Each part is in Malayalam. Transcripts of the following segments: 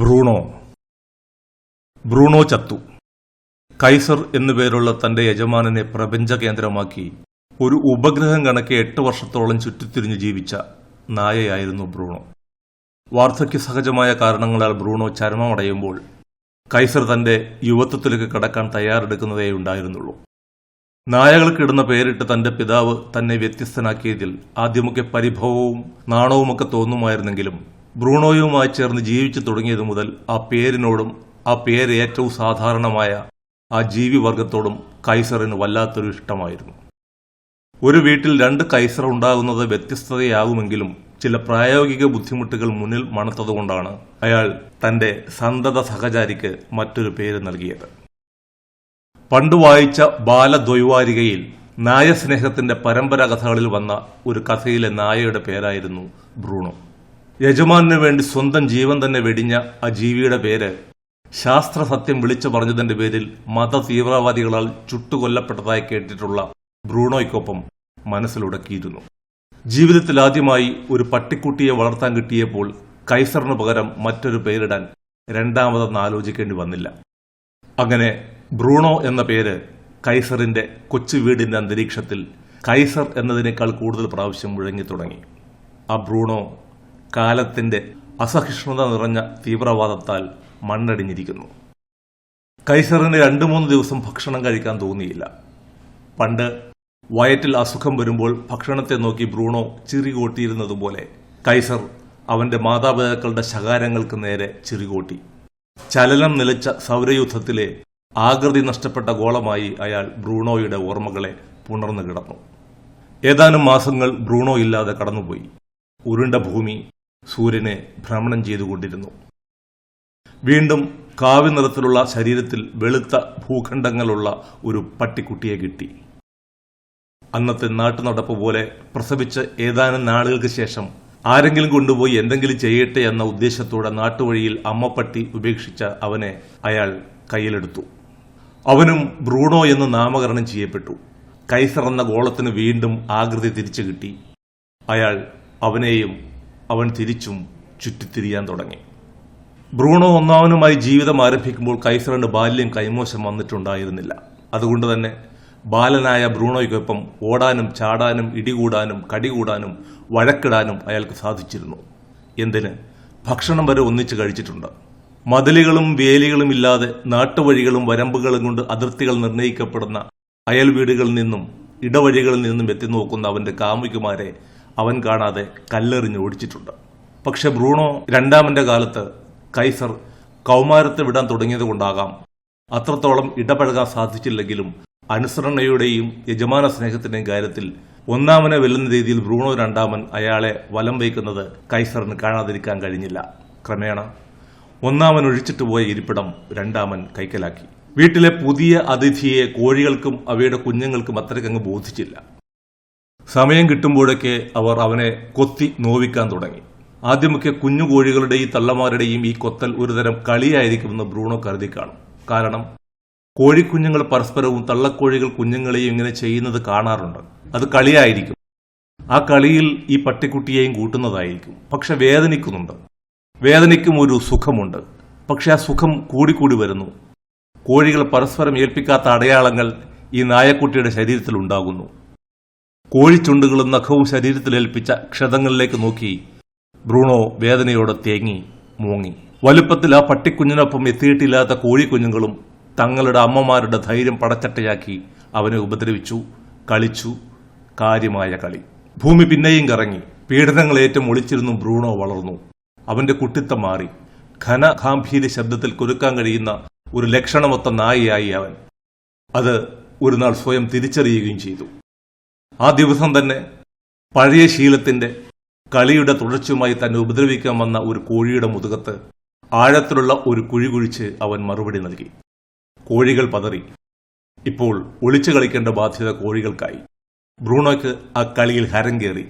ബ്രൂണോ? ബ്രൂണോ ചത്തു. കൈസർ എന്നുപേരുള്ള തന്റെ യജമാനനെ പ്രപഞ്ച കേന്ദ്രമാക്കി ഒരു ഉപഗ്രഹം കണക്കെ എട്ട് വർഷത്തോളം ചുറ്റിത്തിരിഞ്ഞ് ജീവിച്ച നായയായിരുന്നു ബ്രൂണോ. വാർദ്ധക്യ സഹജമായ കാരണങ്ങളാൽ ബ്രൂണോ ചരമമടയുമ്പോൾ കൈസർ തന്റെ യുവത്വത്തിലേക്ക് കടക്കാൻ തയ്യാറെടുക്കുന്നതേ ഉണ്ടായിരുന്നുള്ളൂ. നായകൾക്കിടുന്ന പേരിട്ട് തന്റെ പിതാവ് തന്നെ വ്യത്യസ്തനാക്കിയതിൽ ആദ്യമൊക്കെ പരിഭവവും നാണവുമൊക്കെ തോന്നുമായിരുന്നെങ്കിലും ബ്രൂണോയുമായി ചേർന്ന് ജീവിച്ചു തുടങ്ങിയതു മുതൽ ആ പേരിനോടും ആ പേര് ഏറ്റവും സാധാരണമായ ആ ജീവിവർഗത്തോടും കൈസറിന് വല്ലാത്തൊരു ഇഷ്ടമായിരുന്നു. ഒരു വീട്ടിൽ രണ്ട് കൈസർ ഉണ്ടാകുന്നത് വ്യത്യസ്തതയാകുമെങ്കിലും ചില പ്രായോഗിക ബുദ്ധിമുട്ടുകൾ മുന്നിൽ മണത്തതുകൊണ്ടാണ് അയാൾ തന്റെ സന്തത സഹചാരിക്ക് മറ്റൊരു പേര് നൽകിയത്. പണ്ട് വായിച്ച ബാലദ്വൈവാരികയിൽ നായസ്നേഹത്തിന്റെ പരമ്പര കഥകളിൽ വന്ന ഒരു കഥയിലെ നായയുടെ പേരായിരുന്നു ബ്രൂണോ. യജമാനു വേണ്ടി സ്വന്തം ജീവൻ തന്നെ വെടിഞ്ഞ ആ ജീവിയുടെ പേര് ശാസ്ത്ര സത്യം വിളിച്ചു പറഞ്ഞതിന്റെ പേരിൽ മത തീവ്രവാദികളാൽ ചുട്ടുകൊല്ലപ്പെട്ടതായി കേട്ടിട്ടുള്ള ബ്രൂണോയ്ക്കൊപ്പം മനസ്സിലുടക്കിയിരുന്നു. ജീവിതത്തിൽ ആദ്യമായി ഒരു പട്ടിക്കുട്ടിയെ വളർത്താൻ കിട്ടിയപ്പോൾ കൈസറിന് പകരം മറ്റൊരു പേരിടാൻ രണ്ടാമതെന്ന് ആലോചിക്കേണ്ടി വന്നില്ല. അങ്ങനെ ബ്രൂണോ എന്ന പേര് കൈസറിന്റെ കൊച്ചു വീടിന്റെ അന്തരീക്ഷത്തിൽ കൈസർ എന്നതിനേക്കാൾ കൂടുതൽ പ്രാവശ്യം മുഴങ്ങി തുടങ്ങി. ആ ബ്രൂണോ കാലത്തിന്റെ അസഹിഷ്ണുത നിറഞ്ഞ തീവ്രവാദത്താൽ മണ്ണടിഞ്ഞിരിക്കുന്നു. കൈസറിന് രണ്ടു മൂന്ന് ദിവസം ഭക്ഷണം കഴിക്കാൻ തോന്നിയില്ല. പണ്ട് വയറ്റിൽ അസുഖം വരുമ്പോൾ ഭക്ഷണത്തെ നോക്കി ബ്രൂണോ ചിറികൂട്ടിയിരുന്നതുപോലെ കൈസർ അവന്റെ മാതാപിതാക്കളുടെ ശകാരങ്ങൾക്ക് നേരെ ചിറികൂട്ടി ചലനം നിലച്ച സൗരയുദ്ധത്തിലെ ആകൃതി നഷ്ടപ്പെട്ട ഗോളമായി അയാൾ ബ്രൂണോയുടെ ഓർമ്മകളെ പുണർന്നു കിടന്നു. ഏതാനും മാസങ്ങൾ ബ്രൂണോ ഇല്ലാതെ കടന്നുപോയി. ഉരുണ്ട ഭൂമി സൂര്യനെ ഭ്രമണം ചെയ്തുകൊണ്ടിരുന്നു. വീണ്ടും കാവ്യ നിറത്തിലുള്ള ശരീരത്തിൽ വെളുത്ത ഭൂഖണ്ഡങ്ങളുള്ള ഒരു പട്ടിക്കുട്ടിയെ കിട്ടി. അന്നത്തെ നാട്ടുനടപ്പ് പോലെ പ്രസവിച്ച ഏതാനും നാളുകൾക്ക് ശേഷം ആരെങ്കിലും കൊണ്ടുപോയി എന്തെങ്കിലും ചെയ്യട്ടെ എന്ന ഉദ്ദേശത്തോടെ നാട്ടുവഴിയിൽ അമ്മപ്പട്ടി ഉപേക്ഷിച്ച അവനെ അയാൾ കയ്യിലെടുത്തു. അവനും ബ്രൂണോ എന്ന് നാമകരണം ചെയ്യപ്പെട്ടു. കൈസർ എന്ന ഗോളത്തിന് വീണ്ടും ആകൃതി തിരിച്ചു കിട്ടി അയാൾ അവനെയും അവൻ തിരിച്ചും ചുറ്റിത്തിരിയാൻ തുടങ്ങി. ബ്രൂണോ ഒന്നാമനുമായി ജീവിതം ആരംഭിക്കുമ്പോൾ കൈസറിന്റെ ബാല്യം കൈമോശം വന്നിട്ടുണ്ടായിരുന്നില്ല. അതുകൊണ്ട് തന്നെ ബാലനായ ബ്രൂണോയ്ക്കൊപ്പം ഓടാനും ചാടാനും ഇടികൂടാനും കടികൂടാനും വഴക്കിടാനും അയാൾക്ക് സാധിച്ചിരുന്നു. എന്തിന്? ഭക്ഷണം വരെ ഒന്നിച്ച് കഴിച്ചിട്ടുണ്ട്. മതിലുകളും വേലികളും ഇല്ലാതെ നാട്ടുവഴികളും വരമ്പുകളും കൊണ്ട് അതിർത്തികൾ നിർണയിക്കപ്പെടുന്ന അയൽ വീടുകളിൽ നിന്നും ഇടവഴികളിൽ നിന്നും എത്തി നോക്കുന്ന അവന്റെ കാമുകിമാരെ അവൻ കാണാതെ കല്ലെറിഞ്ഞ് ഓടിച്ചിട്ടുണ്ട്. പക്ഷെ ബ്രൂണോ രണ്ടാമന്റെ കാലത്ത് കൈസർ കൗമാരത്തെ വിടാൻ തുടങ്ങിയത് കൊണ്ടാകാം. അത്രത്തോളം ഇടപഴകാൻ സാധിച്ചില്ലെങ്കിലും അനുസരണയുടെയും യജമാന സ്നേഹത്തിന്റെയും കാര്യത്തിൽ ഒന്നാമനെ വെല്ലുന്ന രീതിയിൽ ബ്രൂണോ രണ്ടാമൻ അയാളെ വലം വയ്ക്കുന്നത് കൈസറിന് കാണാതിരിക്കാൻ കഴിഞ്ഞില്ല. ക്രമേണ ഒന്നാമൻ ഒഴിച്ചിട്ട് പോയ ഇരിപ്പിടം രണ്ടാമൻ കൈക്കലാക്കി. വീട്ടിലെ പുതിയ അതിഥിയെ കോഴികൾക്കും അവയുടെ കുഞ്ഞുങ്ങൾക്കും അത്രയ്ക്കങ്ങ് ബോധിച്ചില്ല. സമയം കിട്ടുമ്പോഴൊക്കെ അവർ അവനെ കൊത്തി നോവിക്കാൻ തുടങ്ങി. ആദ്യമൊക്കെ കുഞ്ഞു കോഴികളുടെയും തള്ളമാരുടെയും ഈ കൊത്തൽ ഒരുതരം കളിയായിരിക്കുമെന്ന് ബ്രൂണോ കരുതി കാണും. കാരണം കോഴിക്കുഞ്ഞുങ്ങൾ പരസ്പരവും തള്ളക്കോഴികൾ കുഞ്ഞുങ്ങളെയും ഇങ്ങനെ ചെയ്യുന്നത് കാണാറുണ്ട്. അത് കളിയായിരിക്കും. ആ കളിയിൽ ഈ പട്ടിക്കുട്ടിയെയും കൂട്ടുന്നതായിരിക്കും. പക്ഷെ വേദനിക്കുന്നുണ്ട്. വേദനയ്ക്കും ഒരു സുഖമുണ്ട്. പക്ഷെ ആ സുഖം കൂടിക്കൂടി വരുന്നു. കോഴികൾ പരസ്പരം ഏൽപ്പിക്കാത്ത അടയാളങ്ങൾ ഈ നായക്കുട്ടിയുടെ ശരീരത്തിൽ ഉണ്ടാകുന്നു. കോഴിച്ചുണ്ടുകളും നഖവും ശരീരത്തിലേൽപ്പിച്ച ക്ഷതങ്ങളിലേക്ക് നോക്കി. ബ്രൂണോ വേദനയോടെ തേങ്ങി മൂങ്ങി. വലുപ്പത്തിൽ ആ പട്ടിക്കുഞ്ഞിനൊപ്പം എത്തിയിട്ടില്ലാത്ത കോഴിക്കുഞ്ഞുങ്ങളും തങ്ങളുടെ അമ്മമാരുടെ ധൈര്യം പടച്ചട്ടയാക്കി അവനെ ഉപദ്രവിച്ചു കളിച്ചു. കാര്യമായ കളി. ഭൂമി പിന്നെയും കറങ്ങി. പീഡനങ്ങളേറ്റം ഒളിച്ചിരുന്നു ബ്രൂണോ വളർന്നു. അവന്റെ കുട്ടിത്തം മാറി. ഘന ഗാംഭീര്യ ശബ്ദത്തിൽ കുരുക്കാൻ കഴിയുന്ന ഒരു ലക്ഷണമൊത്ത നായയായി അവൻ. അത് ഒരു നാൾ സ്വയം തിരിച്ചറിയുകയും ചെയ്തു. ആ ദിവസം തന്നെ പഴയ ശീലത്തിന്റെ കളിയുടെ തുടർച്ചയുമായി തന്നെ ഉപദ്രവിക്കാൻ വന്ന ഒരു കോഴിയുടെ മുതുകത്ത് ആഴത്തിലുള്ള ഒരു കുഴി കുഴിച്ച് അവൻ മറുപടി നൽകി. കോഴികൾ പതറി. ഇപ്പോൾ ഒളിച്ചു കളിക്കേണ്ട ബാധ്യത കോഴികൾക്കായി. ബ്രൂണോയ്ക്ക് ആ കളിയിൽ ഹരം കയറി.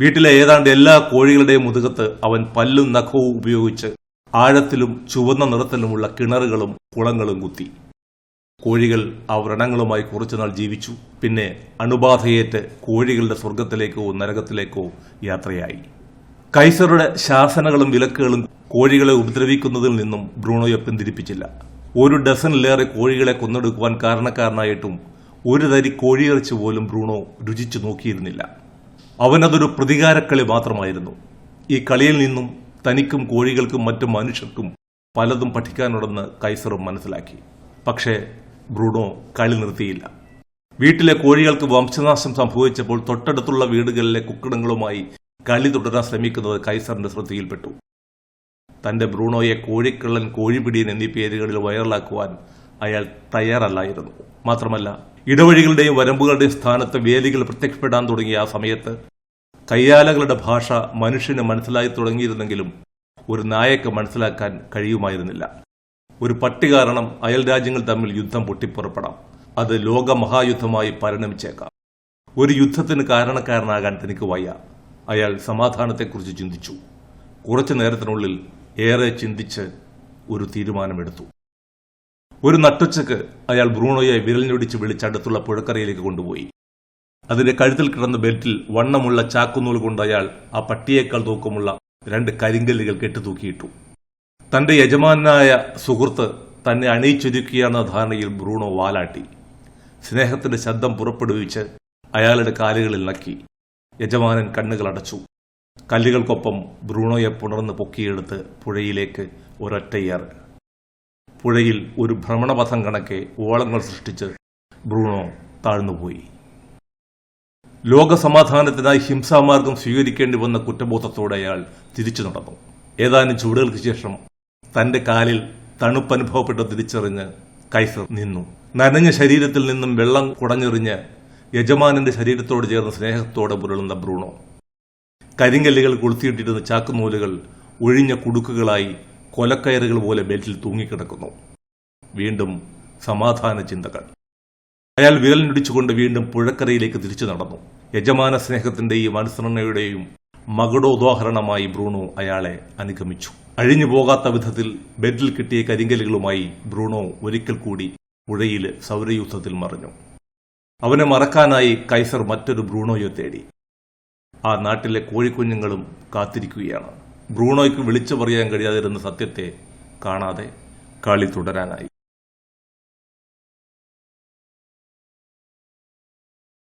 വീട്ടിലെ ഏതാണ്ട് എല്ലാ കോഴികളുടെയും മുതുകത്ത് അവൻ പല്ലും നഖവും ഉപയോഗിച്ച് ആഴത്തിലും ചുവന്ന നിറത്തിലുമുള്ള കിണറുകളും കുളങ്ങളും കുത്തി. കോഴികൾ ആ വ്രണങ്ങളുമായി കുറച്ചുനാൾ ജീവിച്ചു. പിന്നെ അണുബാധയേറ്റ് കോഴികളുടെ സ്വർഗത്തിലേക്കോ നരകത്തിലേക്കോ യാത്രയായി. കൈസറുടെ ശാസനകളും വിലക്കുകളും കോഴികളെ ഉപദ്രവിക്കുന്നതിൽ നിന്നും ബ്രൂണോയെ പിന്തിരിപ്പിച്ചില്ല. ഒരു ഡസനിലേറെ കോഴികളെ കൊന്നെടുക്കുവാൻ കാരണക്കാരനായിട്ടും ഒരു തരി കോഴിയിറച്ചി പോലും ബ്രൂണോ രുചിച്ചു നോക്കിയിരുന്നില്ല. അവനതൊരു പ്രതികാരക്കളി മാത്രമായിരുന്നു. ഈ കളിയിൽ നിന്നും തനിക്കും കോഴികൾക്കും മറ്റു മനുഷ്യർക്കും പലതും പഠിക്കാനുണ്ടെന്ന് കൈസറും മനസ്സിലാക്കി. പക്ഷേ ബ്രൂണോ കളി നിർത്തിയില്ല. വീട്ടിലെ കോഴികൾക്ക് വംശനാശം സംഭവിച്ചപ്പോൾ തൊട്ടടുത്തുള്ള വീടുകളിലെ കുക്കിടങ്ങളുമായി കളി തുടരാൻ ശ്രമിക്കുന്നത് കൈസറിന്റെ ശ്രദ്ധയിൽപ്പെട്ടു. തന്റെ ബ്രൂണോയെ കോഴിക്കള്ളൻ കോഴിപിടിയൻ എന്നീ പേരുകളിൽ വൈറലാക്കുവാൻ അയാൾ തയ്യാറല്ലായിരുന്നു. മാത്രമല്ല ഇടവഴികളുടെയും വരമ്പുകളുടെയും സ്ഥാനത്ത് വേലികൾ പ്രത്യക്ഷപ്പെടാൻ തുടങ്ങിയ ആ സമയത്ത് കയ്യാലകളുടെ ഭാഷ മനുഷ്യന് മനസ്സിലായി തുടങ്ങിയിരുന്നെങ്കിലും ഒരു നായക്ക് മനസ്സിലാക്കാൻ കഴിയുമായിരുന്നില്ല. ഒരു പട്ടി കാരണം അയൽ രാജ്യങ്ങൾ തമ്മിൽ യുദ്ധം പൊട്ടിപ്പുറപ്പെടാം. അത് ലോക മഹായുദ്ധമായി പരിണമിച്ചേക്കാം. ഒരു യുദ്ധത്തിന് കാരണക്കാരനാകാൻ തനിക്ക് വയ്യ. അയാൾ സമാധാനത്തെക്കുറിച്ച് ചിന്തിച്ചു. കുറച്ചു നേരത്തിനുള്ളിൽ ഏറെ ചിന്തിച്ച് ഒരു തീരുമാനമെടുത്തു. ഒരു നട്ടുച്ചക്ക് അയാൾ ബ്രൂണോയെ വിരലിനൊടിച്ച് വിളിച്ചടുത്തുള്ള പുഴക്കരയിലേക്ക് കൊണ്ടുപോയി. അതിന്റെ കഴുത്തിൽ കിടന്ന ബെൽറ്റിൽ വണ്ണമുള്ള ചാക്കുനൂൽ കൊണ്ട് അയാൾ ആ പട്ടിയേക്കാൾ തൂക്കമുള്ള രണ്ട് കരിങ്കല്ലുകൾ കെട്ടിത്തൂക്കിയിട്ടു. തന്റെ യജമാനായ സുഹൃത്ത് തന്നെ അണിയിച്ചൊരുക്കിയെന്ന ധാരണയിൽ ബ്രൂണോ വാലാട്ടി. സ്നേഹത്തിന്റെ ശബ്ദം പുറപ്പെടുവിച്ച് അയാളുടെ കാലുകളിൽ നക്കി. യജമാനൻ കണ്ണുകൾ അടച്ചു. കല്ലുകൾക്കൊപ്പം ബ്രൂണോയെ പുണർന്ന് പൊക്കിയെടുത്ത് പുഴയിലേക്ക് ഒരൊറ്റയേറ് പുഴയിൽ ഒരു ഭ്രമണപഥം കണക്കെ ഓളങ്ങൾ സൃഷ്ടിച്ച് ബ്രൂണോ താഴ്ന്നുപോയി. ലോകസമാധാനത്തിനായി ഹിംസാമാർഗം സ്വീകരിക്കേണ്ടി വന്ന കുറ്റബോധത്തോടെ അയാൾ തിരിച്ചു നടന്നു. ഏതാനും ചുവടുകൾക്ക് ശേഷം തന്റെ കാലിൽ തണുപ്പനുഭവപ്പെട്ട് തിരിച്ചറിഞ്ഞ് കൈസർ നിന്നു. നനഞ്ഞ ശരീരത്തിൽ നിന്നും വെള്ളം കുടഞ്ഞെറിഞ്ഞ് യജമാനന്റെ ശരീരത്തോട് ചേർന്ന് സ്നേഹത്തോടെ പുരളുന്ന ബ്രൂണോ. കരിങ്കല്ലുകൾ കൊളുത്തിയിട്ടിരുന്ന ചാക്കുനൂലുകൾ ഒഴിഞ്ഞ കുടുക്കുകളായി കൊലക്കയറുകൾ പോലെ ബെൽറ്റിൽ തൂങ്ങിക്കിടക്കുന്നു. വീണ്ടും സമാധാന ചിന്തകൾ. അയാൾ വിരലിനൊടിച്ചുകൊണ്ട് വീണ്ടും പുഴക്കരയിലേക്ക് തിരിച്ചു നടന്നു. യജമാന സ്നേഹത്തിന്റെയും അനുസരണയുടെയും മകുടോദാഹരണമായി ബ്രൂണോ അയാളെ അനുഗമിച്ചു. അഴിഞ്ഞു പോകാത്ത വിധത്തിൽ ബെഡിൽ കിട്ടിയ കരിങ്കലുകളുമായി ബ്രൂണോ ഒരിക്കൽ കൂടി പുഴയിൽ സൗരയൂഥത്തിൽ മറിഞ്ഞു. അവനെ മറക്കാനായി കൈസർ മറ്റൊരു ബ്രൂണോയെ തേടി. ആ നാട്ടിലെ കോഴിക്കുഞ്ഞുങ്ങളും കാത്തിരിക്കുകയാണ്. ബ്രൂണോയ്ക്ക് വിളിച്ചു പറയാൻ കഴിയാതിരുന്ന സത്യത്തെ കാണാതെ കളി തുടരാനായി.